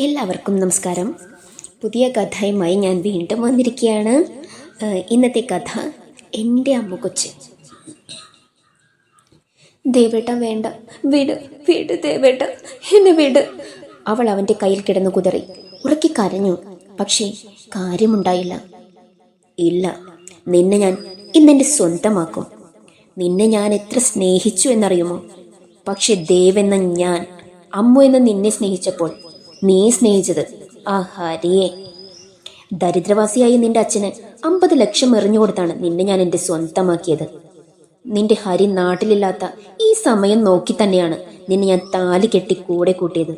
എല്ലാവർക്കും നമസ്കാരം. പുതിയ കഥയുമായി ഞാൻ വീണ്ടും വന്നിരിക്കുകയാണ്. ഇന്നത്തെ കഥ എന്റെ അമ്മ കൊച്ച്. ദേവേട്ട വേണ്ട വീട് വീട് ദേവേട്ട എന്നെ വീട്. അവൾ അവന്റെ കയ്യിൽ കിടന്നു കുതറി ഉറക്കി കരഞ്ഞു. പക്ഷേ കാര്യമുണ്ടായില്ല. ഇല്ല നിന്നെ ഞാൻ ഇന്നെന്റെ സ്വന്തമാക്കും. നിന്നെ ഞാൻ എത്ര സ്നേഹിച്ചു എന്നറിയുമോ? പക്ഷെ ദേവെന്ന ഞാൻ അമ്മു എന്ന് നിന്നെ സ്നേഹിച്ചപ്പോൾ നീ സ്നേഹിച്ചത്. ആഹാരിയെ ഹരിയെ. ദരിദ്രവാസിയായ നിന്റെ അച്ഛന് അമ്പത് ലക്ഷം എറിഞ്ഞു കൊടുത്താണ് നിന്നെ ഞാൻ എന്റെ സ്വന്തമാക്കിയത്. നിന്റെ ഹരി നാട്ടിലില്ലാത്ത ഈ സമയം നോക്കി തന്നെയാണ് നിന്നെ ഞാൻ താലി കെട്ടി കൂടെ കൂട്ടിയത്.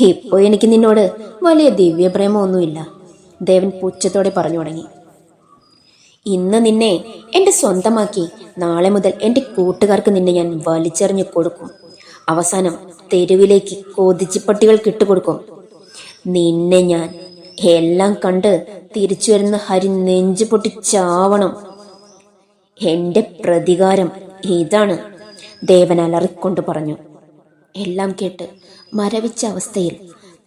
ഇപ്പോൾ എനിക്ക് നിന്നോട് വലിയ ദിവ്യപ്രേമമൊന്നുമില്ല. ദേവൻ പുച്ഛത്തോടെ പറഞ്ഞു തുടങ്ങി. ഇന്ന് നിന്നെ എന്റെ സ്വന്തമാക്കി നാളെ മുതൽ എന്റെ കൂട്ടുകാർക്ക് നിന്നെ ഞാൻ വലിച്ചെറിഞ്ഞു കൊടുക്കും. അവസാനം തെരുവിലേക്ക് കോതിച്ചിപ്പട്ടികൾ കിട്ടുകൊടുക്കും. നിന്നെ ഞാൻ എല്ലാം കണ്ട് തിരിച്ചു വരുന്ന ഹരി നെഞ്ചു പൊട്ടി ചാവണം. എന്റെ പ്രതികാരം ഇതാണ് ദേവൻ അലറിക്കൊണ്ട് പറഞ്ഞു. എല്ലാം കേട്ട് മരവിച്ച അവസ്ഥയിൽ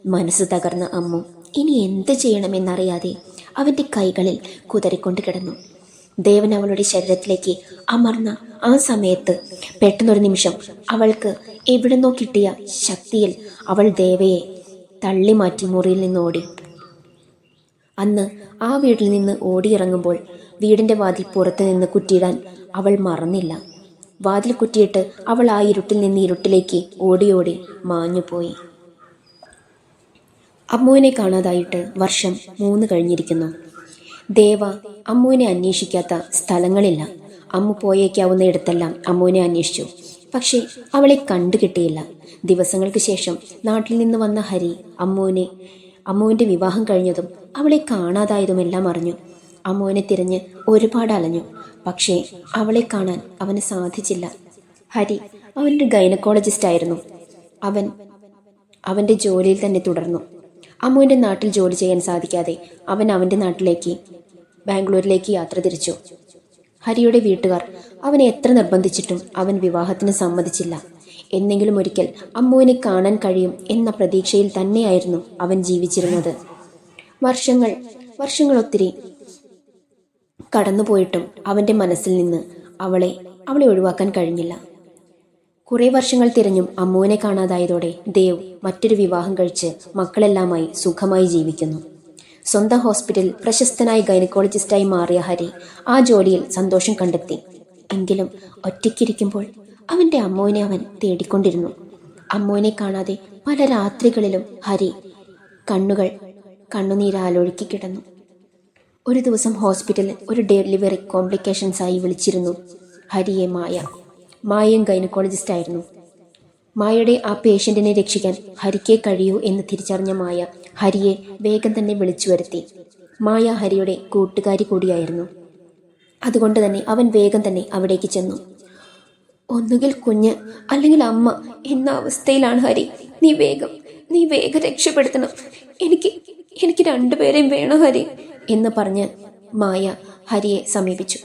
മനസ്സ് തകർന്ന അമ്മു ഇനി എന്ത് ചെയ്യണമെന്നറിയാതെ അവന്റെ കൈകളിൽ കുതറിക്കൊണ്ട് കിടന്നു. ദേവൻ അവളുടെ ശരീരത്തിലേക്ക് അമർന്ന ആ സമയത്ത് പെട്ടെന്നൊരു നിമിഷം അവൾക്ക് എവിടുന്നോ കിട്ടിയ ശക്തിയിൽ അവൾ ദേവയെ തള്ളി മാറ്റി മുറിയിൽ നിന്ന് ഓടി. അന്ന് ആ വീട്ടിൽ നിന്ന് ഓടിയിറങ്ങുമ്പോൾ വീടിന്റെ വാതിൽ പുറത്ത് നിന്ന് കുറ്റിയിടാൻ അവൾ മറന്നില്ല. വാതിൽ കുറ്റിയിട്ട് അവൾ ആ ഇരുട്ടിൽ നിന്ന് ഇരുട്ടിലേക്ക് ഓടിയോടി ഓടി മാഞ്ഞുപോയി അമ്മുവിനെ കാണാതായിട്ട് വർഷം മൂന്ന് കഴിഞ്ഞിരിക്കുന്നു. ദേവ അമ്മുവിനെ അന്വേഷിക്കാത്ത സ്ഥലങ്ങളില്ല. അമ്മു പോയേക്കാവുന്ന ഇടത്തെല്ലാം അമ്മുവിനെ അന്വേഷിച്ചു. പക്ഷേ അവളെ കണ്ടുകിട്ടിയില്ല ദിവസങ്ങൾക്ക് ശേഷം നാട്ടിൽ നിന്ന് വന്ന ഹരി അമ്മുവിനെ അമ്മുവിന്റെ വിവാഹം കഴിഞ്ഞതും അവളെ കാണാതായതുമെല്ലാം അറിഞ്ഞു. അമ്മുവിനെ തിരഞ്ഞ് ഒരുപാട് അലഞ്ഞു. പക്ഷേ അവളെ കാണാൻ അവന് സാധിച്ചില്ല. ഹരി അവനൊരു ഗൈനക്കോളജിസ്റ്റ് ആയിരുന്നു അവൻ അവന്റെ ജോലിയിൽ തന്നെ തുടർന്നു. അമ്മുവിന്റെ നാട്ടിൽ ജോലി ചെയ്യാൻ സാധിക്കാതെ അവൻ അവന്റെ നാട്ടിലേക്ക് ബാംഗ്ലൂരിലേക്ക് യാത്ര തിരിച്ചു. ഹരിയുടെ വീട്ടുകാർ അവനെ എത്ര നിർബന്ധിച്ചിട്ടും അവൻ വിവാഹത്തിന് സമ്മതിച്ചില്ല. എന്നെങ്കിലും ഒരിക്കൽ അമ്മുവിനെ കാണാൻ കഴിയും എന്ന പ്രതീക്ഷയിൽ തന്നെയായിരുന്നു അവൻ ജീവിച്ചിരുന്നത്. വർഷങ്ങൾ വർഷങ്ങളൊത്തിരി കടന്നുപോയിട്ടും അവന്റെ മനസ്സിൽ നിന്ന് അവളെ അവളെ ഒഴിവാക്കാൻ കഴിഞ്ഞില്ല. കുറെ വർഷങ്ങൾ തിരഞ്ഞും അമ്മുവിനെ കാണാതായതോടെ ദേവ് മറ്റൊരു വിവാഹം കഴിച്ച് മക്കളെല്ലാമായി സുഖമായി ജീവിക്കുന്നു. സ്വന്തം ഹോസ്പിറ്റൽ പ്രശസ്തനായ ഗൈനക്കോളജിസ്റ്റായി മാറിയ ഹരി ആ ജോലിയിൽ സന്തോഷം കണ്ടെത്തി. എങ്കിലും ഒറ്റയ്ക്കിരിക്കുമ്പോൾ അവന്റെ അമ്മുവിനെ അവൻ തേടിക്കൊണ്ടിരുന്നു. അമ്മുവിനെ കാണാതെ പല രാത്രികളിലും ഹരി കണ്ണുകൾ കണ്ണുനീരാലൊഴുക്കി കിടന്നു. ഒരു ദിവസം ഹോസ്പിറ്റലിൽ ഒരു ഡെലിവറി കോംപ്ലിക്കേഷൻസായി വിളിച്ചിരുന്നു ഹരിയെ മായ. മായയും ഗൈനക്കോളജിസ്റ്റ് ആയിരുന്നു. മായയുടെ ആ പേഷ്യന്റിനെ രക്ഷിക്കാൻ ഹരിക്കേ കഴിയൂ എന്ന് തിരിച്ചറിഞ്ഞ മായ ഹരിയെ വേഗം തന്നെ വിളിച്ചു വരുത്തി. മായ ഹരിയുടെ കൂട്ടുകാരി കൂടിയായിരുന്നു. അതുകൊണ്ട് തന്നെ അവൻ വേഗം തന്നെ അവിടേക്ക് ചെന്നു. ഒന്നുകിൽ കുഞ്ഞ് അല്ലെങ്കിൽ അമ്മ എന്ന അവസ്ഥയിലാണ് ഹരി. നീ വേഗം നീ വേഗം രക്ഷപ്പെടുത്തണം. എനിക്ക് എനിക്ക് രണ്ടുപേരെയും വേണം ഹരി എന്ന് പറഞ്ഞ് മായ ഹരിയെ സമീപിച്ചു.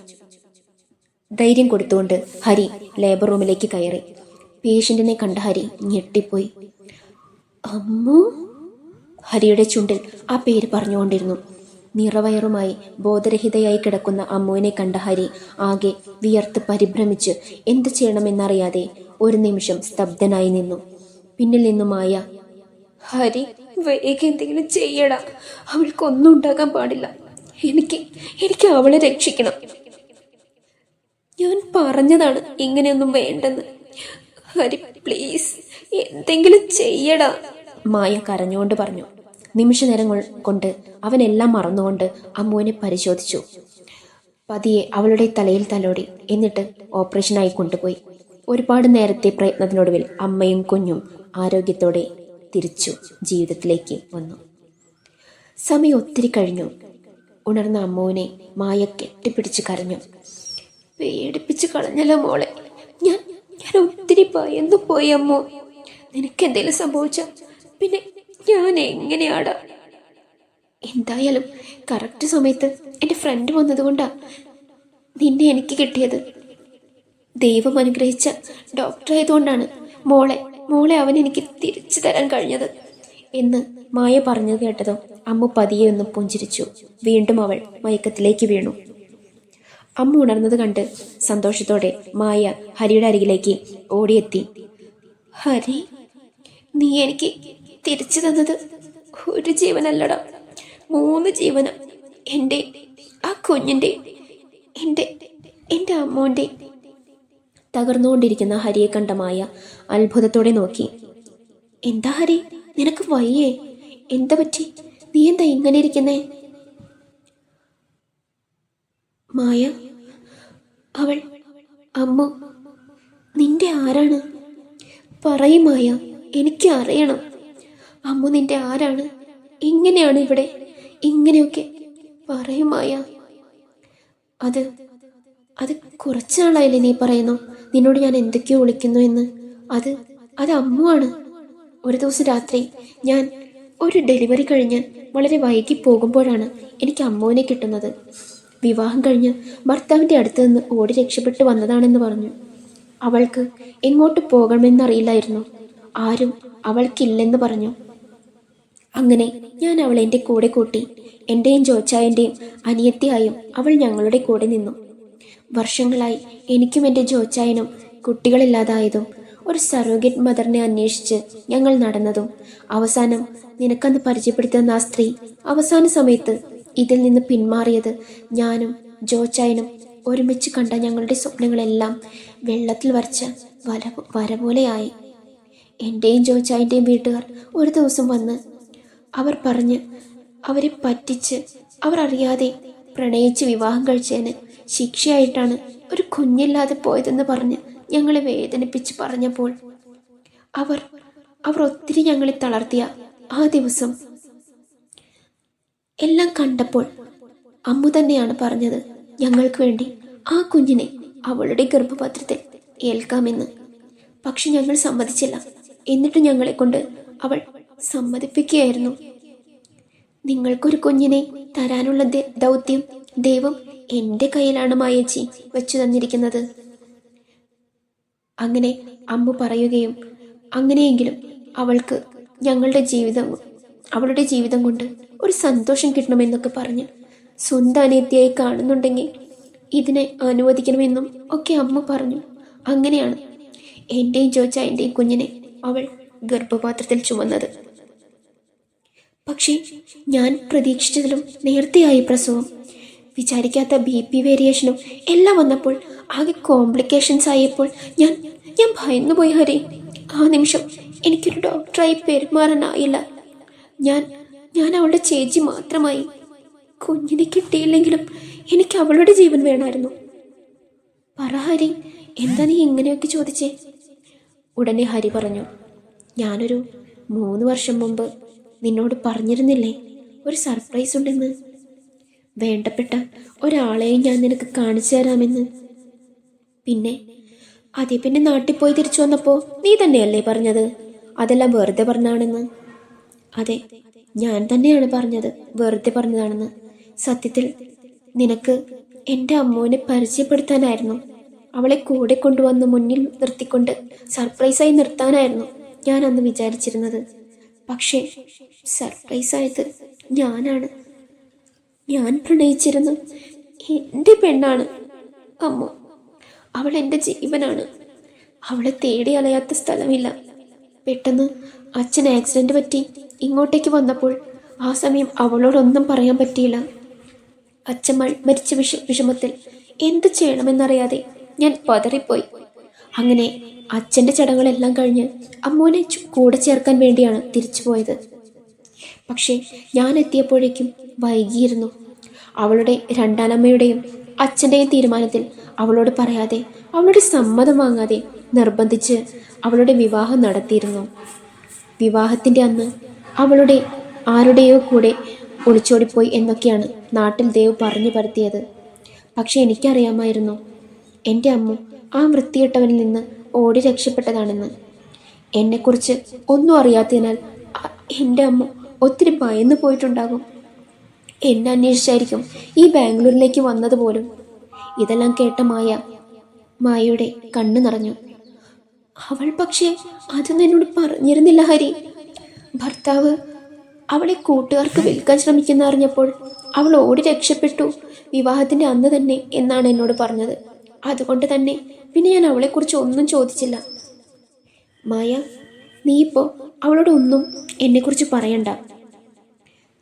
ധൈര്യം കൊടുത്തുകൊണ്ട് ഹരി ലേബർ റൂമിലേക്ക് കയറി. പേഷ്യന്റിനെ കണ്ട ഹരി ഞെട്ടിപ്പോയി. അമ്മു? ഹരിയുടെ ചുണ്ടിൽ ആ പേര് പറഞ്ഞുകൊണ്ടിരുന്നു. നിറവയറുമായി ബോധരഹിതയായി കിടക്കുന്ന അമ്മുവിനെ കണ്ട ഹരി ആകെ വിയർത്ത് പരിഭ്രമിച്ച് എന്ത് ചെയ്യണമെന്നറിയാതെ ഒരു നിമിഷം സ്തബ്ധനായി നിന്നു. പിന്നിൽ നിന്നുമായ ഹരി വേഗം എന്തെങ്കിലും ചെയ്യടാ. അവൾക്കൊന്നും ഉണ്ടാകാൻ പാടില്ല. എനിക്ക് എനിക്ക് അവളെ രക്ഷിക്കണം. ഞാൻ പറഞ്ഞതാണ് ഇങ്ങനെയൊന്നും വേണ്ടെന്ന്. ഹരി പ്ലീസ് എന്തെങ്കിലും ചെയ്യടാ. മായ കരഞ്ഞുകൊണ്ട് പറഞ്ഞു. നിമിഷ നേരം കൊണ്ട് അവനെല്ലാം മറന്നുകൊണ്ട് അമ്മുവിനെ പരിശോധിച്ചു. പതിയെ അവളുടെ തലയിൽ തലോടി എന്നിട്ട് ഓപ്പറേഷനായി കൊണ്ടുപോയി. ഒരുപാട് നേരത്തെ പ്രയത്നത്തിനൊടുവിൽ അമ്മയും കുഞ്ഞും ആരോഗ്യത്തോടെ തിരിച്ചു ജീവിതത്തിലേക്ക് വന്നു. സമയം ഒത്തിരി കഴിഞ്ഞു. ഉണർന്ന അമ്മുവിനെ മായ കെട്ടിപ്പിടിച്ച് കരഞ്ഞു. പേടിപ്പിച്ച് കളഞ്ഞല്ലോ മോളെ. ഞാൻ ഞാൻ ഒത്തിരി ഭയന്നു പോയി അമ്മോ. നിനക്ക് എന്തെങ്കിലും സംഭവിച്ച പിന്നെ ഞാൻ എങ്ങനെയാടാ? എന്തായാലും കറക്റ്റ് സമയത്ത് എന്റെ ഫ്രണ്ട് വന്നതുകൊണ്ടാ നിന്നെ എനിക്ക് കിട്ടിയത്. ദൈവം അനുഗ്രഹിച്ച ഡോക്ടർ ആയതുകൊണ്ടാണ് മോളെ മോളെ അവൻ എനിക്ക് തിരിച്ചു തരാൻ കഴിഞ്ഞത്. എന്ന് മായ പറഞ്ഞു കേട്ടതും അമ്മ പതിയെ ഒന്ന് പുഞ്ചിരിച്ചു. വീണ്ടും അവൾ മയക്കത്തിലേക്ക് വീണു. അമ്മ ഉണർന്നത് കണ്ട് സന്തോഷത്തോടെ മായ ഹരിയുടെ അരികിലേക്ക് ഓടിയെത്തി. ഹരി നീ എനിക്ക് തിരിച്ചു തന്നത് ഒരു ജീവനല്ലടാ. മൂന്ന് ജീവന എന്റെ ആ കുഞ്ഞിന്റെ എന്റെ എന്റെ അമ്മോന്റെ. തകർന്നുകൊണ്ടിരിക്കുന്ന ഹരിയെ കണ്ട മായ അത്ഭുതത്തോടെ നോക്കി. എന്താ ഹരി നിനക്ക് വയ്യേ? എന്താ പറ്റി? നീ എന്താ ഇങ്ങനെ ഇരിക്കുന്നേ? മായ അവൾ അമ്മ നിന്റെ ആരാണ്? പറയുമായ എനിക്ക് അറിയണം. അമ്മ നിന്റെ ആരാണ്? എങ്ങനെയാണ് ഇവിടെ? ഇങ്ങനെയൊക്കെ പറയുമായ അത് അത് കുറച്ച് നാളായില്ലേ നീ പറയുന്നു? നിന്നോട് ഞാൻ എന്തൊക്കെയോ വിളിക്കുന്നു എന്ന്. അത് അത് അമ്മുവാണ്. ഒരു ദിവസം രാത്രി ഞാൻ ഒരു ഡെലിവറി കഴിഞ്ഞ് വളരെ വൈകി പോകുമ്പോഴാണ് എനിക്ക് അമ്മുവിനെ കിട്ടുന്നത്. വിവാഹം കഴിഞ്ഞ് ഭർത്താവിന്റെ അടുത്ത് നിന്ന് ഓടി രക്ഷപ്പെട്ടു വന്നതാണെന്ന് പറഞ്ഞു. അവൾക്ക് എങ്ങോട്ട് പോകണമെന്നറിയില്ലായിരുന്നു. ആരും അവൾക്കില്ലെന്ന് പറഞ്ഞു. അങ്ങനെ ഞാൻ അവളെ എന്റെ കൂടെ കൂട്ടി എന്റെയും ജോച്ചായന്റെയും അനിയത്തിയായും അവൾ ഞങ്ങളുടെ കൂടെ നിന്നു. വർഷങ്ങളായി എനിക്കും എന്റെ ജോച്ചായനും കുട്ടികളില്ലാതായതും ഒരു സറോഗേറ്റ് മദറിനെ അന്വേഷിച്ച് ഞങ്ങൾ നടന്നതും അവസാനം നിനക്കന്ന് പരിചയപ്പെടുത്തുന്ന ആ സ്ത്രീ അവസാന സമയത്ത് ഇതിൽ നിന്ന് പിന്മാറിയത് ഞാനും ജോച്ചായനും ഒരുമിച്ച് കണ്ട ഞങ്ങളുടെ സ്വപ്നങ്ങളെല്ലാം വെള്ളത്തിൽ വരച്ച വര വര പോലെയായി. എന്റെയും ജോച്ചായന്റെയും വീട്ടുകാർ ഒരു ദിവസം വന്ന് അവർ പറഞ്ഞ് അവരെ പറ്റിച്ച് അവർ അറിയാതെ പ്രണയിച്ച് വിവാഹം കഴിച്ചതിന് ശിക്ഷയായിട്ടാണ് ഒരു കുഞ്ഞില്ലാതെ പോയതെന്ന് പറഞ്ഞ് ഞങ്ങളെ വേദനിപ്പിച്ച് പറഞ്ഞപ്പോൾ അവർ അവർ ഒത്തിരി ഞങ്ങളെ തളർത്തിയ ആ ദിവസം എല്ലാം കണ്ടപ്പോൾ അമ്മു തന്നെയാണ് പറഞ്ഞത് ഞങ്ങൾക്ക് വേണ്ടി ആ കുഞ്ഞിനെ അവളുടെ ഗർഭപാത്രത്തിൽ ഏൽക്കാമെന്ന്. പക്ഷെ ഞങ്ങൾ സമ്മതിച്ചില്ല. എന്നിട്ട് ഞങ്ങളെ കൊണ്ട് അവൾ സമ്മതിപ്പിക്കുകയായിരുന്നു. നിങ്ങൾക്കൊരു കുഞ്ഞിനെ തരാനുള്ള ദൗത്യം ദൈവം എന്റെ കയ്യിലാണ് മായച്ചി വെച്ചു തന്നിരിക്കുന്നത്. അങ്ങനെ അമ്മു പറയുകയും അങ്ങനെയെങ്കിലും അവൾക്ക് ഞങ്ങളുടെ ജീവിതം അവളുടെ ജീവിതം കൊണ്ട് ഒരു സന്തോഷം കിട്ടണമെന്നൊക്കെ പറഞ്ഞ് സ്വന്തം അനിയത്തിയായി കാണുന്നുണ്ടെങ്കിൽ ഇതിനെ അനുവദിക്കണമെന്നും ഒക്കെ അമ്മ പറഞ്ഞു. അങ്ങനെയാണ് എന്റെയും എന്റെയും കുഞ്ഞിനെ അവൾ ഗർഭപാത്രത്തിൽ ചുമന്നത്. പക്ഷേ ഞാൻ പ്രതീക്ഷിച്ചതിലും നേരത്തെയായി പ്രസവം. വിചാരിക്കാത്ത ബി പി വേരിയേഷനും എല്ലാം വന്നപ്പോൾ ആകെ കോംപ്ലിക്കേഷൻസ് ആയപ്പോൾ ഞാൻ ഞാൻ ഭയന്നുപോയി ഹരി. ആ നിമിഷം എനിക്കൊരു ഡോക്ടറായി പെരുമാറാനായില്ല. ഞാൻ ഞാൻ അവളുടെ ചേച്ചി മാത്രമായി. കുഞ്ഞിനെ കിട്ടിയില്ലെങ്കിലും എനിക്ക് അവളുടെ ജീവൻ വേണമായിരുന്നു. പറ ഹരി എന്താ നീ ഇങ്ങനെയൊക്കെ ചോദിച്ചേ? ഉടനെ ഹരി പറഞ്ഞു ഞാനൊരു മൂന്ന് വർഷം മുമ്പ് നിന്നോട് പറഞ്ഞിരുന്നില്ലേ ഒരു സർപ്രൈസ് ഉണ്ടെന്ന്? വേണ്ടപ്പെട്ട ഒരാളെയും ഞാൻ നിനക്ക് കാണിച്ചു തരാമെന്ന്. പിന്നെ അതേ പിന്നെ നാട്ടിൽ പോയി തിരിച്ചു വന്നപ്പോൾ നീ തന്നെയല്ലേ പറഞ്ഞത്? അതെല്ലാം വെറുതെ പറഞ്ഞാണെന്ന്? അതെ ഞാൻ തന്നെയാണ് പറഞ്ഞത്. വെറുതെ പറഞ്ഞതാണെന്ന്. സത്യത്തിൽ നിനക്ക് എന്റെ അമ്മുവിനെ പരിചയപ്പെടുത്താനായിരുന്നു. അവളെ കൂടെ കൊണ്ടുവന്ന് മുന്നിൽ നിർത്തിക്കൊണ്ട് സർപ്രൈസായി നിർത്താനായിരുന്നു ഞാൻ അന്ന് വിചാരിച്ചിരുന്നത്. പക്ഷേ സർപ്രൈസായത് ഞാനാണ്. ഞാൻ പ്രണയിച്ചിരുന്നു എന്റെ പെണ്ണാണ് അമ്മ. അവൾ എന്റെ ജീവനാണ്. അവളെ തേടി അലയാത്ത സ്ഥലമില്ല. പെട്ടെന്ന് അച്ഛൻ ആക്സിഡന്റ് പറ്റി. ഇങ്ങോട്ടേക്ക് വന്നപ്പോൾ ആ സമയം അവളോടൊന്നും പറയാൻ പറ്റിയില്ല. അച്ഛൻ മ- മരിച്ച വിഷ വിഷമത്തിൽ എന്ത് ചെയ്യണമെന്നറിയാതെ ഞാൻ പതറിപ്പോയി. അങ്ങനെ അച്ഛന്റെ ചടങ്ങുകളെല്ലാം കഴിഞ്ഞ് അമ്മൂനെ കൂടെ ചേർക്കാൻ വേണ്ടിയാണ് തിരിച്ചു പോയത്. പക്ഷേ ഞാൻ എത്തിയപ്പോഴേക്കും വൈകിയിരുന്നു. അവളുടെ രണ്ടാനമ്മയുടെയും അച്ഛന്റെയും തീരുമാനത്തിൽ അവളോട് പറയാതെ അവളുടെ സമ്മതം വാങ്ങാതെ നിർബന്ധിച്ച് അവളുടെ വിവാഹം നടത്തിയിരുന്നു. വിവാഹത്തിന്റെ അന്ന് അവളുടെ ആരുടെയോ കൂടെ ഒളിച്ചോടിപ്പോയി എന്നൊക്കെയാണ് നാട്ടിൽ ദേവ് പറഞ്ഞു പരത്തിയത്. പക്ഷെ എനിക്കറിയാമായിരുന്നു എന്റെ അമ്മ ആ വൃത്തിയിട്ടവനിൽ നിന്ന് ഓടി രക്ഷപ്പെട്ടതാണെന്ന്. എന്നെക്കുറിച്ച് ഒന്നും അറിയാത്തതിനാൽ എന്റെ അമ്മ ഒത്തിരി ഭയന്നു പോയിട്ടുണ്ടാകും. എന്നെ അന്വേഷിച്ചായിരിക്കും ഈ ബാംഗ്ലൂരിലേക്ക് വന്നതുപോലും ഇതെല്ലാം കേട്ട മായ മായയുടെ കണ്ണു നിറഞ്ഞു. അവൾ പക്ഷേ അതൊന്നും എന്നോട് പറഞ്ഞിരുന്നില്ല ഹരി. ഭർത്താവ് അവളെ കൂട്ടുകാർക്ക് വിൽക്കാൻ ശ്രമിക്കുന്ന അറിഞ്ഞപ്പോൾ അവൾ ഓടി രക്ഷപ്പെട്ടു. വിവാഹത്തിന്റെ അന്ന് തന്നെ എന്നാണ് എന്നോട് പറഞ്ഞത്. അതുകൊണ്ട് തന്നെ പിന്നെ ഞാൻ അവളെക്കുറിച്ച് ഒന്നും ചോദിച്ചില്ല. മായ നീ ഇപ്പോൾ അവളോട് ഒന്നും എന്നെക്കുറിച്ച് പറയണ്ട.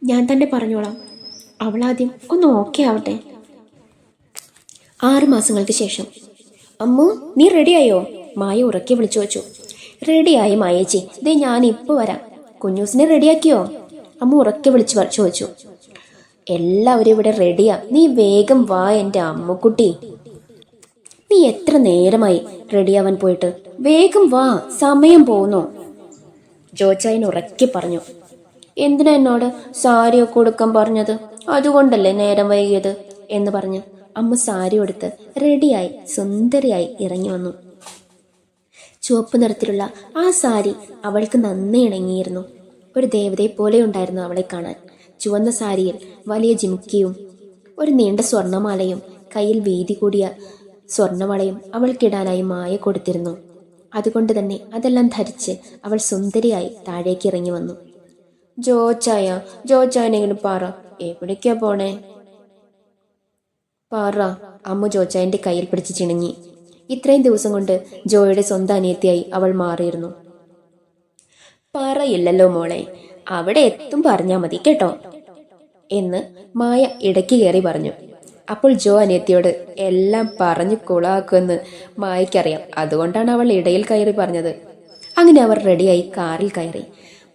ഞാൻ തന്നെ പറഞ്ഞോളാം. അവളാദ്യം ഒന്ന് ഓക്കെ ആവട്ടെ. ആറ് മാസങ്ങൾക്ക് ശേഷം. അമ്മു നീ റെഡിയായോ മായ ഉറക്കി വിളിച്ചു വച്ചു. റെഡിയായി മായേച്ചി. ദേ ഞാൻ ഇപ്പോൾ വരാം. കുഞ്ഞൂസിനെ റെഡിയാക്കിയോ? അമ്മ ഉറക്കി വിളിച്ചു ചോദിച്ചു. എല്ലാവരും ഇവിടെ റെഡിയാ. നീ വേഗം വാ എന്റെ അമ്മക്കുട്ടി. നീ എത്ര നേരമായി റെഡിയാവാൻ പോയിട്ട്? വേഗം വാ. സമയം പോകുന്നു ജോച്ചായൻ ഉറക്കി പറഞ്ഞു. എന്തിനാ എന്നോട് സാരിയൊക്കെ കൊടുക്കാൻ പറഞ്ഞത്? അതുകൊണ്ടല്ലേ നേരം വൈകിയത്? എന്ന് പറഞ്ഞ് അമ്മ സാരി എടുത്ത് റെഡിയായി സുന്ദരിയായി ഇറങ്ങി വന്നു. ചുവപ്പ് നിറത്തിലുള്ള ആ സാരി അവൾക്ക് നന്നേ ഇണങ്ങിയിരുന്നു. ഒരു ദേവതയെ പോലെ ഉണ്ടായിരുന്നു അവളെ കാണാൻ. ചുവന്ന സാരിയിൽ വലിയ ജിമുക്കിയും ഒരു നീണ്ട സ്വർണമാലയും കയ്യിൽ വീതി കൂടിയ സ്വർണവളയും അവൾക്കിടാനായി മായ കൊടുത്തിരുന്നു. അതുകൊണ്ട് തന്നെ അതെല്ലാം ധരിച്ച് അവൾ സുന്ദരിയായി താഴേക്ക് ഇറങ്ങി വന്നു. ജോച്ചായ ജോച്ചായനെങ്കിലും പാറ. എവിടേക്കാ പോണേ? പാറ അമ്മു ജോച്ചായന്റെ കയ്യിൽ പിടിച്ച് ചിണുങ്ങി. ഇത്രയും ദിവസം കൊണ്ട് ജോയുടെ സ്വന്തം അനിയത്തിയായി അവൾ മാറിയിരുന്നു. പറയില്ലല്ലോ മോളെ അവിടെ എത്തും പറഞ്ഞാ മതി കേട്ടോ എന്ന് മായ ഇടയ്ക്ക് കയറി പറഞ്ഞു. അപ്പോൾ ജോ അനിയത്തിയോട് എല്ലാം പറഞ്ഞു കുളാക്കുമെന്ന് മായയ്ക്കറിയാം അതുകൊണ്ടാണ് അവൾ ഇടയിൽ കയറി പറഞ്ഞത്. അങ്ങനെ അവർ റെഡിയായി കാറിൽ കയറി.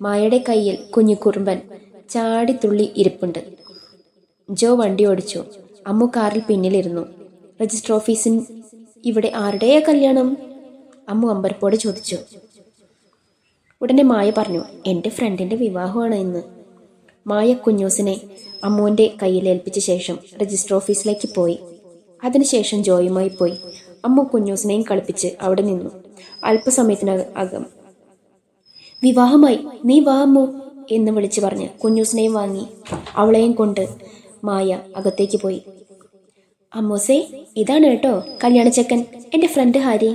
മായയുടെ കയ്യിൽ കുഞ്ഞു കുറുമ്പൻ ചാടിത്തുള്ളി ഇരിപ്പുണ്ട്. ജോ വണ്ടി ഓടിച്ചു. അമ്മു കാറിൽ പിന്നിലിരുന്നു. രജിസ്റ്റർ ഓഫീസിൻ ഇവിടെ ആരുടെയാ കല്യാണം? അമ്മു അമ്പരപ്പോട് ചോദിച്ചു. ഉടനെ മായ പറഞ്ഞു എന്റെ ഫ്രണ്ടിന്റെ വിവാഹമാണ് ഇന്ന്. മായ കുഞ്ഞൂസിനെ അമ്മുവിന്റെ കയ്യിൽ ഏൽപ്പിച്ച ശേഷം രജിസ്റ്റർ ഓഫീസിലേക്ക് പോയി. അതിനുശേഷം ജോയുമായി പോയി. അമ്മു കുഞ്ഞൂസിനെയും കളിപ്പിച്ച് അവിടെ നിന്നു. അല്പസമയത്തിനകം വിവാഹമായി നീ വാ അമ്മു എന്ന് വിളിച്ചു പറഞ്ഞ് കുഞ്ഞൂസിനെയും വാങ്ങി. അവളെയും കൊണ്ട് മായ അകത്തേക്ക് പോയി. അമ്മൂസേ ഇതാണ് കേട്ടോ കല്യാണച്ചക്കൻ എന്റെ ഫ്രണ്ട് ഹരി.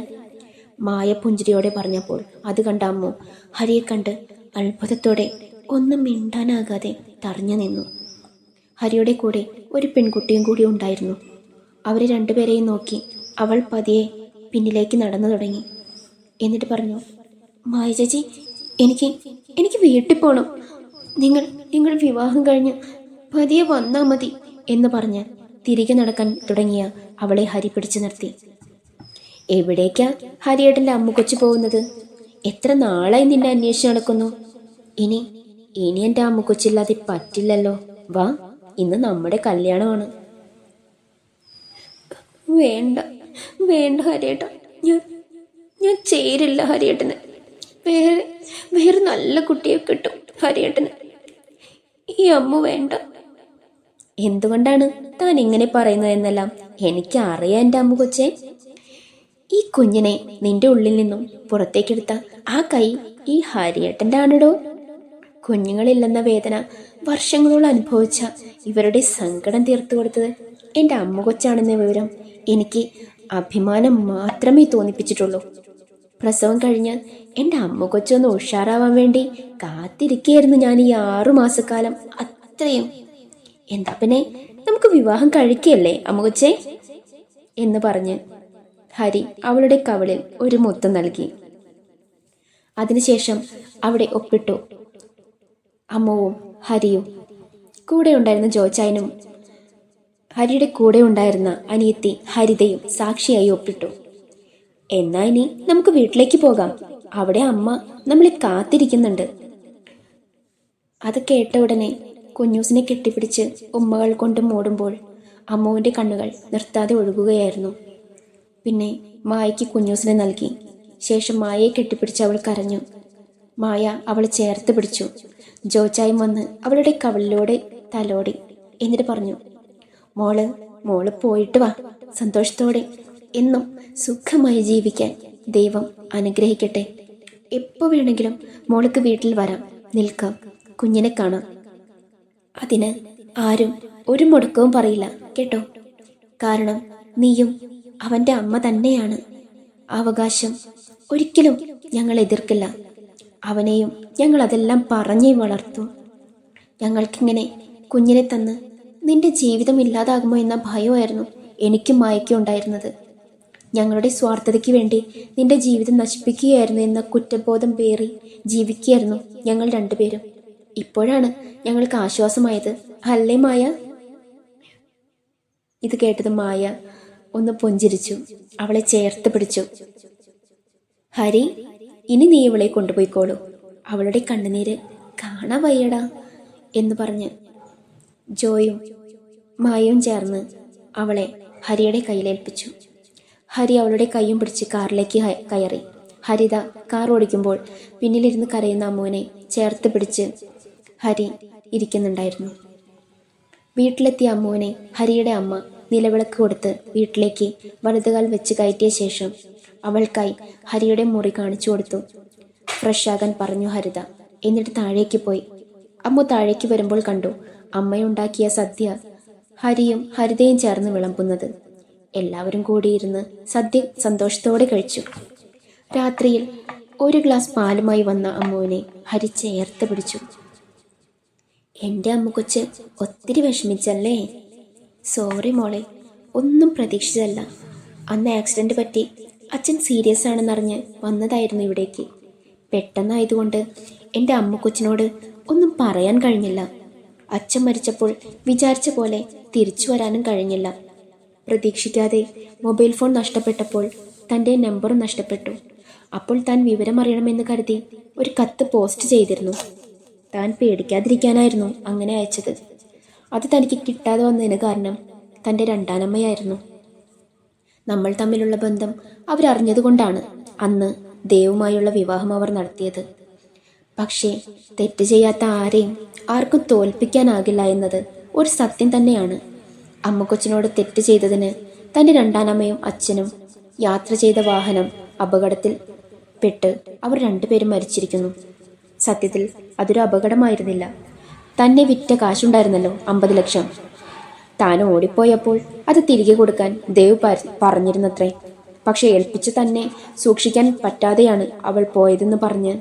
മായ പുഞ്ചിരിയോടെ പറഞ്ഞപ്പോൾ അത് കണ്ട അമ്മു ഹരിയെ കണ്ട് അത്ഭുതത്തോടെ ഒന്നും മിണ്ടാനാകാതെ തറഞ്ഞു നിന്നു. ഹരിയുടെ കൂടെ ഒരു പെൺകുട്ടിയും കൂടി ഉണ്ടായിരുന്നു. അവരെ രണ്ടുപേരെയും നോക്കി അവൾ പതിയെ പിന്നിലേക്ക് നടന്നു തുടങ്ങി. എന്നിട്ട് പറഞ്ഞു മായ ചേച്ചി എനിക്ക് എനിക്ക് വീട്ടിൽ പോകണം നിങ്ങൾ നിങ്ങൾ വിവാഹം കഴിഞ്ഞ് പതിയെ വന്നാൽ മതി എന്ന് പറഞ്ഞ് തിരികെ നടക്കാൻ തുടങ്ങിയ അവളെ ഹരി പിടിച്ചു നിർത്തി. എവിടേക്കാ ഹരിയേട്ടന്റെ അമ്മ കൊച്ചു പോകുന്നത്? എത്ര നാളായി നിന്നെ അന്വേഷിച്ച് നടക്കുന്നു? ഇനി ഇനി എന്റെ അമ്മ കൊച്ചില്ലാതെ പറ്റില്ലല്ലോ. വാ ഇന്ന് നമ്മുടെ കല്യാണമാണ്. വേണ്ട വേണ്ട ഹരിയേട്ട. ഞാൻ ഞാൻ ചേരില്ല ഹരിയേട്ടന്. വേറെ വേറെ നല്ല കുട്ടിയെ കിട്ടും ഹരിയേട്ടന്. ഈ അമ്മ വേണ്ട. എന്തുകൊണ്ടാണ് താൻ ഇങ്ങനെ പറയുന്നതെന്നെല്ലാം എനിക്ക് അറിയാം എന്റെ അമ്മ കൊച്ചേ ഈ കുഞ്ഞിനെ നിന്റെ ഉള്ളിൽ നിന്നും പുറത്തേക്കെടുത്ത ആ കൈ ഈ ഹരിയേട്ടന്റെ ആണിടോ. കുഞ്ഞുങ്ങളില്ലെന്ന വേദന വർഷങ്ങളോളം അനുഭവിച്ച ഇവരുടെ സങ്കടം തീർത്തു കൊടുത്തത് എന്റെ അമ്മ കൊച്ചാണെന്ന വിവരം എനിക്ക് അഭിമാനം മാത്രമേ തോന്നിപ്പിച്ചിട്ടുള്ളൂ. പ്രസവം കഴിഞ്ഞ് എന്റെ അമ്മ കൊച്ചൊന്ന് ഉഷാറാവാൻ വേണ്ടി കാത്തിരിക്കുകയായിരുന്നു ഞാൻ ഈ ആറു മാസക്കാലം അത്രയും എന്താ പിന്നെ നമുക്ക് വിവാഹം കഴിക്കുകയല്ലേ അമ്മുച്ചേ എന്ന് പറഞ്ഞ് ഹരി അവളുടെ കവളിൽ ഒരു മുത്തം നൽകി. അതിനുശേഷം അവിടെ ഒപ്പിട്ടു. അമ്മവും ഹരിയും കൂടെ ഉണ്ടായിരുന്ന ജോച്ചായനും ഹരിയുടെ കൂടെ ഉണ്ടായിരുന്ന അനിയത്തി ഹരിതയും സാക്ഷിയായി ഒപ്പിട്ടു. എന്നാ ഇനി നമുക്ക് വീട്ടിലേക്ക് പോകാം. അവിടെ അമ്മ നമ്മളെ കാത്തിരിക്കുന്നുണ്ട്. അത് കേട്ട ഉടനെ കുഞ്ഞൂസിനെ കെട്ടിപ്പിടിച്ച് ഉമ്മകൾ കൊണ്ട് മൂടുമ്പോൾ അമ്മുവിന്റെ കണ്ണുകൾ നിർത്താതെ ഒഴുകുകയായിരുന്നു. പിന്നെ മായയ്ക്ക് കുഞ്ഞൂസിനെ നൽകി. ശേഷം മായയെ കെട്ടിപ്പിടിച്ച് അവൾ കരഞ്ഞു. മായ അവളെ ചേർത്ത് പിടിച്ചു. ജോച്ചായും വന്ന് അവളുടെ കവളിലൂടെ തലോടി എന്നിട്ട് പറഞ്ഞു മോൾ മോൾ പോയിട്ട് വാ. സന്തോഷത്തോടെ എന്നും സുഖമായി ജീവിക്കാൻ ദൈവം അനുഗ്രഹിക്കട്ടെ. എപ്പോൾ വേണമെങ്കിലും മോൾക്ക് വീട്ടിൽ വരാം. നിൽക്കാം. കുഞ്ഞിനെ കാണാം. അതിന് ആരും ഒരു മുടക്കവും പറയില്ല കേട്ടോ? കാരണം നീയും അവന്റെ അമ്മ തന്നെയാണ്. അവകാശം ഒരിക്കലും ഞങ്ങൾ എതിർക്കില്ല. അവനെയും ഞങ്ങൾ അതെല്ലാം പറഞ്ഞേ വളർത്തു. ഞങ്ങൾക്കിങ്ങനെ കുഞ്ഞിനെ തന്ന് നിന്റെ ജീവിതം ഇല്ലാതാകുമോ എന്ന ഭയമായിരുന്നു എനിക്കും മായയ്ക്കും ഉണ്ടായിരുന്നത്. ഞങ്ങളുടെ സ്വാർത്ഥതയ്ക്ക് വേണ്ടി നിന്റെ ജീവിതം നശിപ്പിക്കുകയായിരുന്നു എന്ന കുറ്റബോധം പേറി ജീവിക്കുകയായിരുന്നു ഞങ്ങൾ രണ്ടുപേരും. ഇപ്പോഴാണ് ഞങ്ങൾക്ക് ആശ്വാസമായത്. അല്ലേ മായ? ഇത് കേട്ടത് മായ ഒന്ന് പുഞ്ചിരിച്ചു അവളെ ചേർത്ത് പിടിച്ചു. ഹരി ഇനി നീ ഇവളെ കൊണ്ടുപോയിക്കോളൂ. അവളുടെ കണ്ണുനീര് കാണാ വയ്യടാ എന്ന് പറഞ്ഞ് ജോയും മായയും ചേർന്ന് അവളെ ഹരിയുടെ കയ്യിലേൽപ്പിച്ചു. ഹരി അവളുടെ കൈയും പിടിച്ച് കാറിലേക്ക് കയറി. ഹരിത കാർ ഓടിക്കുമ്പോൾ പിന്നിലിരുന്ന് കരയുന്ന അമ്മുവിനെ ചേർത്ത് പിടിച്ച് ഹരി ഇരിക്കുന്നുണ്ടായിരുന്നു. വീട്ടിലെത്തിയ അമ്മുവിനെ ഹരിയുടെ അമ്മ നിലവിളക്ക് കൊടുത്ത് വീട്ടിലേക്ക് വലതുകാൽ വെച്ച് കയറ്റിയ ശേഷം അവൾക്കായി ഹരിയുടെ മുറി കാണിച്ചു കൊടുത്തു. ഫ്രഷ് ആകാൻ പറഞ്ഞു ഹരിത എന്നിട്ട് താഴേക്ക് പോയി. അമ്മു താഴേക്ക് വരുമ്പോൾ കണ്ടു അമ്മയുണ്ടാക്കിയ സദ്യ ഹരിയും ഹരിതയും ചേർന്ന് വിളമ്പുന്നത്. എല്ലാവരും കൂടിയിരുന്ന് സദ്യ സന്തോഷത്തോടെ കഴിച്ചു. രാത്രിയിൽ ഒരു ഗ്ലാസ് പാലുമായി വന്ന അമ്മുവിനെ ഹരി ചേർത്ത് പിടിച്ചു. എന്റെ അമ്മ കൊച്ച് ഒത്തിരി വിഷമിച്ചല്ലേ? സോറി മോളെ ഒന്നും പ്രതീക്ഷിച്ചല്ല അന്ന് ആക്സിഡന്റ് പറ്റി അച്ഛൻ സീരിയസ് ആണെന്നറിഞ്ഞ് വന്നതായിരുന്നു ഇവിടേക്ക്. പെട്ടെന്നായതുകൊണ്ട് എന്റെ അമ്മ കൊച്ചിനോട് ഒന്നും പറയാൻ കഴിഞ്ഞില്ല. അച്ഛൻ മരിച്ചപ്പോൾ വിചാരിച്ച പോലെ തിരിച്ചു വരാനും കഴിഞ്ഞില്ല. പ്രതീക്ഷിക്കാതെ മൊബൈൽ ഫോൺ നഷ്ടപ്പെട്ടപ്പോൾ തന്റെ നമ്പറും നഷ്ടപ്പെട്ടു. അപ്പോൾ താൻ വിവരം അറിയണമെന്ന് കരുതി ഒരു കത്ത് പോസ്റ്റ് ചെയ്തിരുന്നു. താൻ പേടിക്കാതിരിക്കാനായിരുന്നു അങ്ങനെ അയച്ചത്. അത് തനിക്ക് കിട്ടാതെ വന്നതിന് കാരണം തന്റെ രണ്ടാനമ്മയായിരുന്നു. നമ്മൾ തമ്മിലുള്ള ബന്ധം അവരറിഞ്ഞതുകൊണ്ടാണ് അന്ന് ദേവുമായുള്ള വിവാഹം അവർ നടത്തിയത്. പക്ഷേ തെറ്റ് ചെയ്യാത്ത ആരെയും ആർക്കും തോൽപ്പിക്കാനാകില്ല എന്നത് ഒരു സത്യം തന്നെയാണ്. അമ്മ കൊച്ചിനോട് തെറ്റ് ചെയ്തതിന് തന്റെ രണ്ടാനമ്മയും അച്ഛനും യാത്ര ചെയ്ത വാഹനം അപകടത്തിൽ പെട്ട് അവർ രണ്ടുപേരും മരിച്ചിരിക്കുന്നു. സത്യത്തിൽ അതൊരു അപകടമായിരുന്നില്ല. തന്നെ വിറ്റ കാശുണ്ടായിരുന്നല്ലോ അമ്പത് ലക്ഷം. താൻ ഓടിപ്പോയപ്പോൾ അത് തിരികെ കൊടുക്കാൻ ദേവ് പറഞ്ഞിരുന്നത്രേ. പക്ഷെ ഏൽപ്പിച്ച് തന്നെ സൂക്ഷിക്കാൻ പറ്റാതെയാണ് അവൾ പോയതെന്ന് പറഞ്ഞ്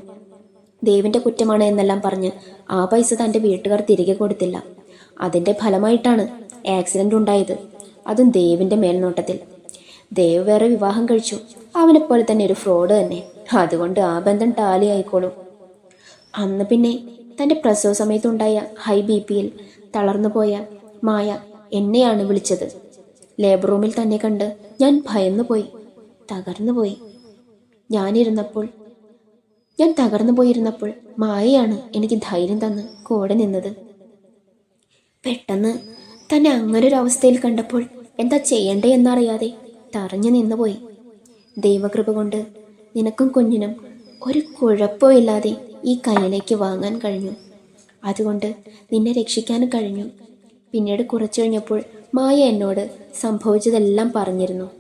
ദേവിന്റെ കുറ്റമാണ് എന്നെല്ലാം പറഞ്ഞ് ആ പൈസ തന്റെ വീട്ടുകാർ തിരികെ കൊടുത്തില്ല. അതിന്റെ ഫലമായിട്ടാണ് ആക്സിഡന്റ് ഉണ്ടായത്. അതും ദേവിന്റെ മേൽനോട്ടത്തിൽ. ദേവ് വേറെ വിവാഹം കഴിച്ചു. അവനെപ്പോലെ തന്നെ ഒരു ഫ്രോഡ് തന്നെ. അതുകൊണ്ട് ആ ബന്ധം ടാലി ആയിക്കോളും അന്ന് പിന്നെ തന്റെ പ്രസവ സമയത്തുണ്ടായ ഹൈ ബി പിയിൽ തളർന്നുപോയ മായ എന്നെയാണ് വിളിച്ചത്. ലേബർ റൂമിൽ തന്നെ കണ്ട് ഞാൻ ഭയന്നുപോയി തകർന്നുപോയി ഞാനിരുന്നപ്പോൾ ഞാൻ തകർന്നു പോയിരുന്നപ്പോൾ മായയാണ് എനിക്ക് ധൈര്യം തന്ന് കൂടെ നിന്നത്. പെട്ടെന്ന് തന്നെ അങ്ങനെ ഒരു അവസ്ഥയിൽ കണ്ടപ്പോൾ എന്താ ചെയ്യണ്ടേ എന്നറിയാതെ തറഞ്ഞു നിന്നുപോയി ദൈവകൃപ കൊണ്ട് നിനക്കും കുഞ്ഞിനും ഒരു കുഴപ്പമില്ലാതെ ഈ കയ്യിലേക്ക് വാങ്ങാൻ കഴിഞ്ഞു. അതുകൊണ്ട് നിന്നെ രക്ഷിക്കാൻ കഴിഞ്ഞു. പിന്നീട് കുറച്ചു കഴിഞ്ഞപ്പോൾ മായ എന്നോട് സംഭവിച്ചതെല്ലാം പറഞ്ഞിരുന്നു.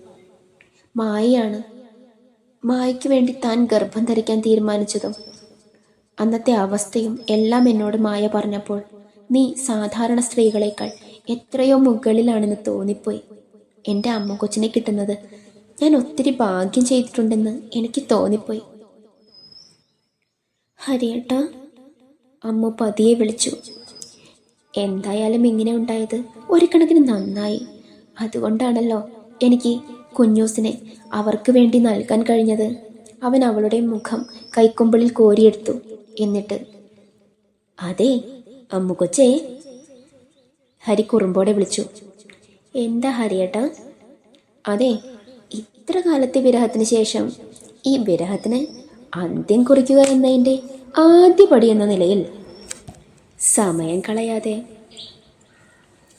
മായയാണ് മായയ്ക്ക് വേണ്ടി താൻ ഗർഭം ധരിക്കാൻ തീരുമാനിച്ചതും അന്നത്തെ അവസ്ഥയും എല്ലാം എന്നോട് മായ പറഞ്ഞപ്പോൾ നീ സാധാരണ സ്ത്രീകളെക്കാൾ എത്രയോ മുകളിലാണെന്ന് തോന്നിപ്പോയി. എന്റെ അമ്മ കൊച്ചിനെ കിട്ടുന്നത് ഞാൻ ഒത്തിരി ഭാഗ്യം ചെയ്തിട്ടുണ്ടെന്ന് എനിക്ക് തോന്നിപ്പോയി. ഹരിയേട്ടാ അമ്മ പതിയെ വിളിച്ചു. എന്തായാലും ഇങ്ങനെ ഉണ്ടായത് ഒരു കണക്കിന് നന്നായി. അതുകൊണ്ടാണല്ലോ എനിക്ക് കുഞ്ഞൂസിനെ അവർക്ക് വേണ്ടി നൽകാൻ കഴിഞ്ഞത്. അവൻ അവളുടെ മുഖം കൈക്കുമ്പിളിൽ കോരിയെടുത്തു. എന്നിട്ട് അതെ അമ്മുകൊച്ചേ ഹരി കുറുമ്പോടെ വിളിച്ചു. എന്താ ഹരിയേട്ടാ? അതെ ഇത്ര കാലത്തെ വിരഹത്തിന് ശേഷം ഈ വിരഹത്തിന് അന്ത്യം കുറിക്കുക എന്നതിന്റെ ആദ്യപടി എന്ന നിലയിൽ സമയം കളയാതെ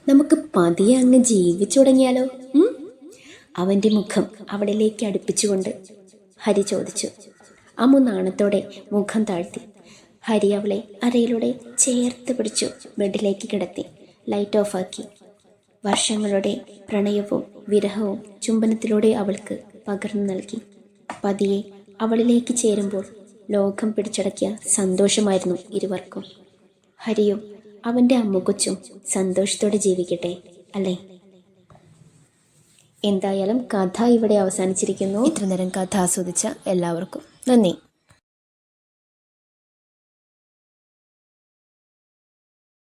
നമുക്ക് പതിയെ അങ്ങ് ജീവിച്ചു തുടങ്ങിയാലോ? അവന്റെ മുഖം അവിടേക്ക് അടുപ്പിച്ചുകൊണ്ട് ഹരി ചോദിച്ചു. അമ്മു നാണത്തോടെ മുഖം താഴ്ത്തി. ഹരി അവളെ അരയിലൂടെ ചേർത്ത് പിടിച്ചു ബെഡിലേക്ക് കിടത്തി. ലൈറ്റ് ഓഫാക്കി വർഷങ്ങളുടെ പ്രണയവും വിരഹവും ചുംബനത്തിലൂടെ അവൾക്ക് പകർന്നു നൽകി. പതിയെ അവളിലേക്ക് ചേരുമ്പോൾ ലോകം പിടിച്ചടക്കിയ സന്തോഷമായിരുന്നു ഇരുവർക്കും. ഹരിയും അവന്റെ അമ്മുകൊച്ചും സന്തോഷത്തോടെ ജീവിക്കട്ടെ അല്ലേ? എന്തായാലും കഥ ഇവിടെ അവസാനിച്ചിരിക്കുന്നു. ഇത്ര നേരം കഥ ആസ്വദിച്ച എല്ലാവർക്കും നന്ദി.